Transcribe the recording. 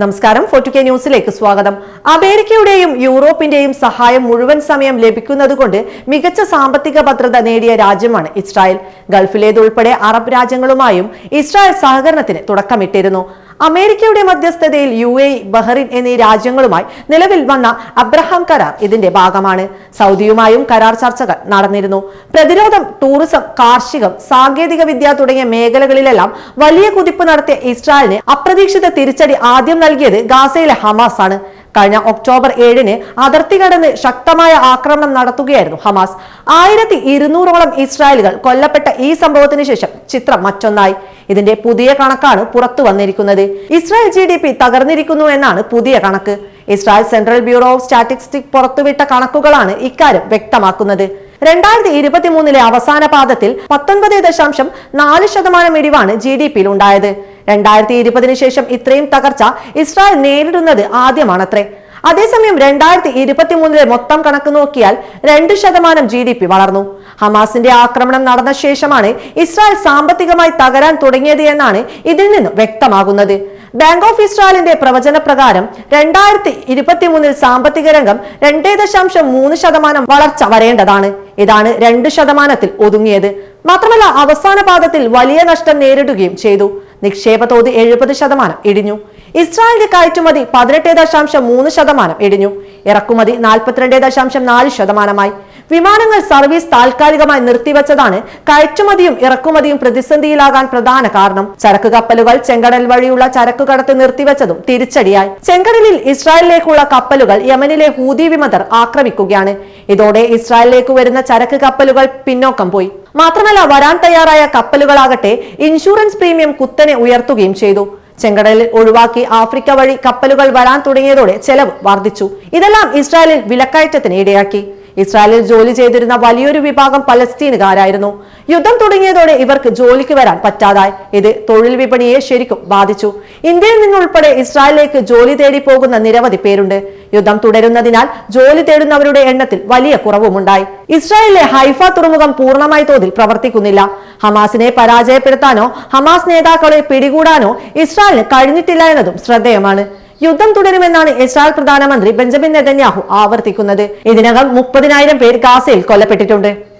നമസ്കാരം. ഫോർട്ടു കെ ന്യൂസിലേക്ക് സ്വാഗതം. അമേരിക്കയുടെയും യൂറോപ്പിന്റെയും സഹായം മുഴുവൻ സമയം ലഭിക്കുന്നതുകൊണ്ട് മികച്ച സാമ്പത്തിക ഭദ്രത നേടിയ രാജ്യമാണ് ഇസ്രായേൽ. ഗൾഫിലേതുൾപ്പെടെ അറബ് രാജ്യങ്ങളുമായും ഇസ്രായേൽ സഹകരണത്തിന് തുടക്കമിട്ടിരുന്നു. അമേരിക്കയുടെ മധ്യസ്ഥതയിൽ യു എ ബഹ്റിൻ എന്നീ രാജ്യങ്ങളുമായി നിലവിൽ വന്ന അബ്രഹാം കരാർ ഇതിന്റെ ഭാഗമാണ്. സൗദിയുമായും കരാർ ചർച്ചകൾ നടന്നിരുന്നു. പ്രതിരോധം ടൂറിസം കാർഷികം സാങ്കേതിക വിദ്യ തുടങ്ങിയ മേഖലകളിലെല്ലാം വലിയ കുതിപ്പ് നടത്തിയ ഇസ്രായേലിന് അപ്രതീക്ഷിത തിരിച്ചടി ആദ്യം നൽകിയത് ഗാസയിലെ ഹമാസ് ആണ് കഴിഞ്ഞ ഒക്ടോബർ ഏഴിന് അതിർത്തി കടന്ന് ശക്തമായ ആക്രമണം നടത്തുകയായിരുന്നു ഹമാസ്. ആയിരത്തി ഇരുന്നൂറോളം ഇസ്രായേലുകൾ കൊല്ലപ്പെട്ട ഈ സംഭവത്തിന് ശേഷം ചിത്രം മറ്റൊന്നായി. ഇതിന്റെ പുതിയ കണക്കാണ് പുറത്തു വന്നിരിക്കുന്നത്. ഇസ്രായേൽ ജി ഡി പി തകർന്നിരിക്കുന്നു എന്നാണ് പുതിയ കണക്ക്. Israel central bureau of statistic പുറത്തുവിട്ട കണക്കുകളാണ് ഇക്കാര്യം വ്യക്തമാക്കുന്നത്. രണ്ടായിരത്തി ഇരുപത്തി മൂന്നിലെ അവസാന പാദത്തിൽ പത്തൊൻപത് ദശാംശം നാല് ശതമാനം ഇടിവാണ് ജി ഡി പിയിൽ ഉണ്ടായത്. രണ്ടായിരത്തി ഇരുപതിനു ശേഷം ഇത്രയും തകർച്ച ഇസ്രായേൽ നേരിടുന്നത് ആദ്യമാണത്രേ. അതേസമയം രണ്ടായിരത്തി ഇരുപത്തി മൂന്നിലെ മൊത്തം കണക്ക് നോക്കിയാൽ രണ്ട് ശതമാനം ജി ഡി പി വളർന്നു. ഹമാസിന്റെ ആക്രമണം നടന്ന ശേഷമാണ് ഇസ്രായേൽ സാമ്പത്തികമായി തകരാൻ തുടങ്ങിയത് എന്നാണ് ഇതിൽ നിന്ന് വ്യക്തമാകുന്നത്. ബാങ്ക് ഓഫ് ഇസ്രായേലിന്റെ പ്രവചന പ്രകാരം രണ്ടായിരത്തി ഇരുപത്തി മൂന്നിൽ സാമ്പത്തിക രംഗം രണ്ടേ ദശാംശം മൂന്ന് ശതമാനം വളർച്ച വരേണ്ടതാണ്. ഇതാണ് രണ്ട് ശതമാനത്തിൽ ഒതുങ്ങിയത്. മാത്രമല്ല അവസാന പാദത്തിൽ വലിയ നഷ്ടം നേരിടുകയും ചെയ്തു. നിക്ഷേപ തോത് എഴുപത് ശതമാനം ഇടിഞ്ഞു. ഇസ്രായേലിന്റെ കയറ്റുമതി പതിനെട്ട് ദശാംശം മൂന്ന് ശതമാനം ഇടിഞ്ഞു. ഇറക്കുമതി നാൽപ്പത്തിരണ്ട് ദശാംശം നാല് ശതമാനമായി. വിമാനങ്ങൾ സർവീസ് താൽക്കാലികമായി നിർത്തിവച്ചതാണ് കയറ്റുമതിയും ഇറക്കുമതിയും പ്രതിസന്ധിയിലാകാൻ പ്രധാന കാരണം. ചരക്ക് കപ്പലുകൾ ചെങ്കടൽ വഴിയുള്ള ചരക്ക് കടത്ത് നിർത്തിവച്ചതും തിരിച്ചടിയായി. ചെങ്കടലിൽ ഇസ്രായേലിലേക്കുള്ള കപ്പലുകൾ യമനിലെ ഹൂതി വിമതർ ആക്രമിക്കുകയാണ്. ഇതോടെ ഇസ്രായേലിലേക്ക് വരുന്ന ചരക്ക് കപ്പലുകൾ പിന്നോക്കം പോയി. മാത്രമല്ല വരാൻ തയ്യാറായ കപ്പലുകളാകട്ടെ ഇൻഷുറൻസ് പ്രീമിയം കുത്തനെ ഉയർത്തുകയും ചെയ്തു. ചെങ്കടലിൽ ഒഴിവാക്കി ആഫ്രിക്ക വഴി കപ്പലുകൾ വരാൻ തുടങ്ങിയതോടെ ചെലവ് വർദ്ധിച്ചു. ഇതെല്ലാം ഇസ്രായേലിൽ വിലക്കയറ്റത്തിന് ഇടയാക്കി. ഇസ്രായേലിൽ ജോലി ചെയ്തിരുന്ന വലിയൊരു വിഭാഗം പലസ്തീനുകാരായിരുന്നു. യുദ്ധം തുടങ്ങിയതോടെ ഇവർക്ക് ജോലിക്ക് വരാൻ പറ്റാതായി. ഇത് തൊഴിൽ വിപണിയെ ശരിക്കും ബാധിച്ചു. ഇന്ത്യയിൽ നിന്നുൾപ്പെടെ ഇസ്രായേലിലേക്ക് ജോലി തേടി പോകുന്ന നിരവധി പേരുണ്ട്. യുദ്ധം തുടരുന്നതിനാൽ ജോലി തേടുന്നവരുടെ എണ്ണത്തിൽ വലിയ കുറവുമുണ്ടായി. ഇസ്രായേലിലെ ഹൈഫ തുറമുഖം പൂർണമായി തോതിൽ പ്രവർത്തിക്കുന്നില്ല. ഹമാസിനെ പരാജയപ്പെടുത്താനോ ഹമാസ് നേതാക്കളെ പിടികൂടാനോ ഇസ്രായേലിന് കഴിഞ്ഞിട്ടില്ല എന്നതും ശ്രദ്ധേയമാണ്. യുദ്ധം തുടരുമെന്നാണ് ഇസ്രായേൽ പ്രധാനമന്ത്രി ബെഞ്ചമിൻ നെതന്യാഹു ആവർത്തിക്കുന്നത്. ഇതിനകം മുപ്പതിനായിരം പേർ ഗാസയിൽ കൊല്ലപ്പെട്ടിട്ടുണ്ട്.